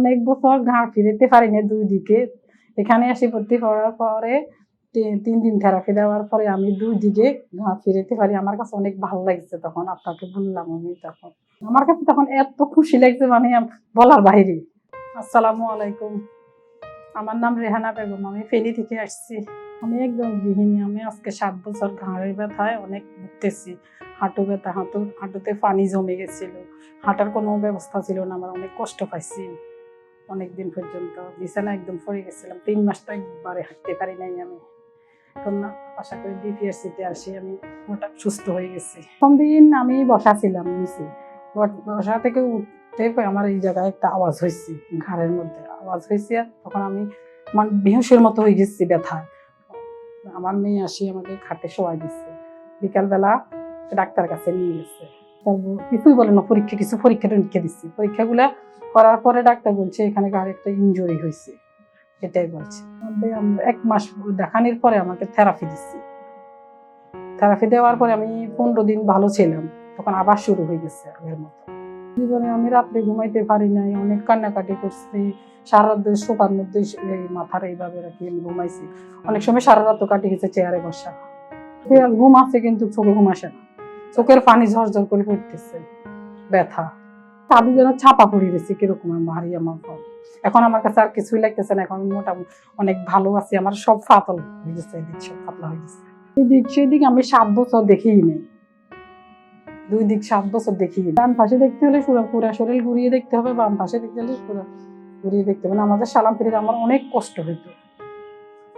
অনেক বছর ঘাড় ফিরেতে পারি না দুই দিকে। এখানে আসি ভর্তি পড়ার পরে তিন দিন থেরাপি দেওয়ার পরে আমি দুই দিকে ঘাড় ফিরেতে পারি। আমার কাছে অনেক ভালো লাগছে তখন, আপনাকে বললাম আমি তখন। আমার কাছে তখন এত খুশি লাগছে মানে বলার বাইরে। আসসালামু আলাইকুম। আমার নাম রেহানা বেগম, আমি ফেনী থেকে আসছি। আমি একদম গৃহিণী, আমি আজকে সাত বছর ঘাড়ের ব্যথায় অনেক ভুগতেছি। হাঁটু ব্যথা, হাঁটু, হাঁটুতে পানি জমে গেছিল। হাঁটার কোনো ব্যবস্থা ছিল না, আমার অনেক কষ্ট পাইছি। অনেক দিন পর্যন্ত। বিছানা একদম পড়ে গেছিলাম। তিন মাস তো একবারে হাঁটতে পারি নাই আমি। আশা করি আমি সুস্থ হয়ে আমি বসা ছিলাম আমার একটা আওয়াজ হয়েছে ঘাড়ের মধ্যে আওয়াজ হয়েছে তখন আমি মেয়ে আসি আমাকে খাটে শোয়াই দিচ্ছে বিকালবেলা ডাক্তার কাছে নিয়ে গেছে। কিছুই বলে না, পরীক্ষা কিছু পরীক্ষা টরীক্ষা দিচ্ছি পরীক্ষাগুলা করার পরে ডাক্তার বলছে, এখানে গাড়ি একটা ইনজুরি হয়েছে। এটাই বলছে। এক মাস দেখানোর পরে আমাকে থেরাপি দিচ্ছি থেরাপি দেওয়ার পরে আমি পনেরো দিন ভালো ছিলাম। তখন আবার শুরু হয়ে গেছে আগের মতো। জীবনে আমি রাত্রে ঘুমাইতে পারি নাই, অনেক কান্নাকাটি করছি। সারা রাত সোফার মধ্যে এই মাথার এইভাবে রাখি আমি ঘুমাইছি। অনেক সময় সারা রাত কাটি গেছে চেয়ারে বসা ঘুম আছে কিন্তু চোখে ঘুম আসে না। চোখের পানি ঝরঝর করে পড়তেছে। ব্যথা। তাদের যেন ছাপা পড়ে গেছে কীরকম ভারী আমার ফল। এখন আমার কাছে আর কিছুই লাগতেছে না, এখন মোটামুটি অনেক ভালো আছি, আমার সব ফাতল হয়ে গেছে, এদিক সব পাতলা হয়ে গেছে। এদিক সেদিক আমি সাত বছর দেখিই নেই। দুই দিক সাত বছর দেখি ডান পাশে দেখতে হলে পুরো পুরা শরীর ঘুরিয়ে দেখতে হবে, বাম পাশে দেখতে হলে পুরো ঘুরিয়ে দেখতে হবে। আমাদের সালাম ফিরে আমার অনেক কষ্ট হইতো।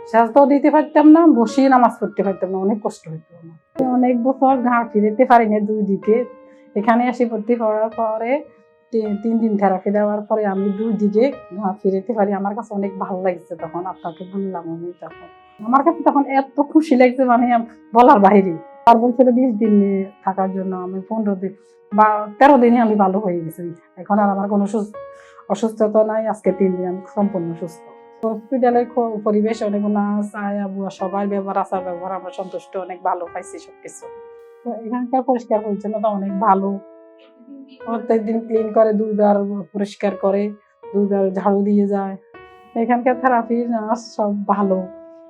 সাজদাও দিতে পারতাম না, বসিয়ে নামাজ পড়তে পারতাম না, অনেক কষ্ট হইতো আমার। অনেক বছর ঘাড় ফিরেতে পারি না দুই দিকে। এখানে আসি ভর্তি পড়ার পরে তি- তিন দিন থেরাপি দেওয়ার পরে আমি দুই দিকে ফিরেতে পারি। আমার কাছে অনেক ভালো লাগছে তখন, আপনাকে বললাম আমি তখন। আমার কাছে তখন এত খুশি লাগছে মানে বলার বাইরে। আর বলছিল বিশ দিন থাকার জন্য আমি পনেরো দিন বা তেরো দিনে আমি ভালো হয়ে গেছি। এখন আর আমার কোনো সুস্থ অসুস্থতা নাই। আজকে তিন দিন আমি সম্পূর্ণ সুস্থ। হসপিটালের পরিবেশ অনেক নার্স আয়া বুয়া সবার ব্যবহার, আচার ব্যবহার, আমরা সন্তুষ্ট, অনেক ভালো পাইছি সবকিছু। তো এখানকার পরিষ্কার পরিচ্ছন্নতা অনেক ভালো। প্রত্যেকদিন ক্লিন করে, দুইবার পরিষ্কার করে, দুইবার ঝাড়ু দিয়ে যায়। এখানকার থেরাপি নার্স সব ভালো।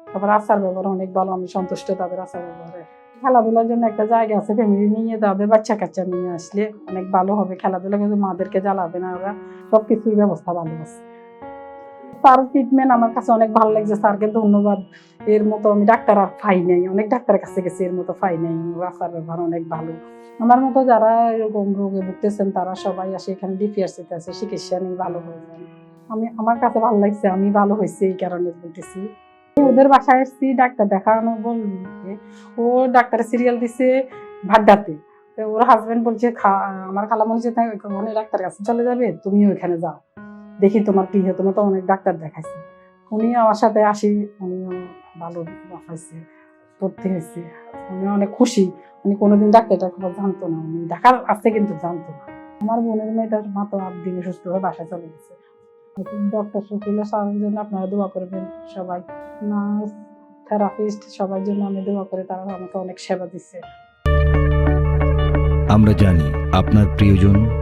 তারপর আচার ব্যবহার অনেক ভালো, আমি সন্তুষ্ট তাদের আচার ব্যবহারে। খেলাধুলার জন্য একটা জায়গা আছে ফ্যামিলি নিয়ে যাবে বাচ্চা কাচ্চা নিয়ে আসলে অনেক ভালো হবে। খেলাধুলা কিন্তু মাদেরকে জ্বালাবে না ওরা সব কিছুই ব্যবস্থা ভালো আছে। তার ট্রিটমেন্ট আমার কাছে অনেক ভালো লাগছে স্যারকে ধন্যবাদ। এর মতো আমি ডাক্তার আর পাই নাই। অনেক ডাক্তারের কাছে গেছি, এর মতো পাই নাই। রাস্তার ব্যবহার অনেক ভালো। আমার মতো যারা এরকম রোগে ভুগতেছেন, তারা সবাই আসে এখানে ডিপিআরসিতে আছে, চিকিৎসা নিয়ে ভালো হয়ে যায়। আমি, আমার কাছে ভালো লাগছে, আমি ভালো হয়েছে এই কারণে বলতেছি। ওদের বাসায় এসেছি, ডাক্তার দেখানো বলতে ও ডাক্তারের সিরিয়াল দিছে ভাড্ডাতে। ওর হাজবেন্ড বলছে, খা- আমার খালা হচ্ছে ওখানে ডাক্তার কাছে চলে যাবে, তুমিও এখানে যাও। দেখি তোমার কি হয়। তোমার তো অনেক ডাক্তার দেখাইছে। উনি আমার সাথে আসি, উনিও ভালো হয়েছে ভর্তি হয়েছে। উনি অনেক খুশি। উনি কোনোদিন ডাক্তারটা খবর জানতো না। উনি ঢাকার আসতে কিন্তু জানতো না। আমার বোনের মেয়েটার মাত্র আট দিনে সুস্থ হয়ে বাসায় চলে গেছে। ডক্টর শফিউল্লাহ স্যারের জন্য আপনারা দোয়া করবেন সবাই। নার্স, থেরাপিস্ট সবার জন্য আমি দোয়া করি। তারা আমাকে অনেক সেবা দিচ্ছে। আমরা জানি আপনার প্রিয়জন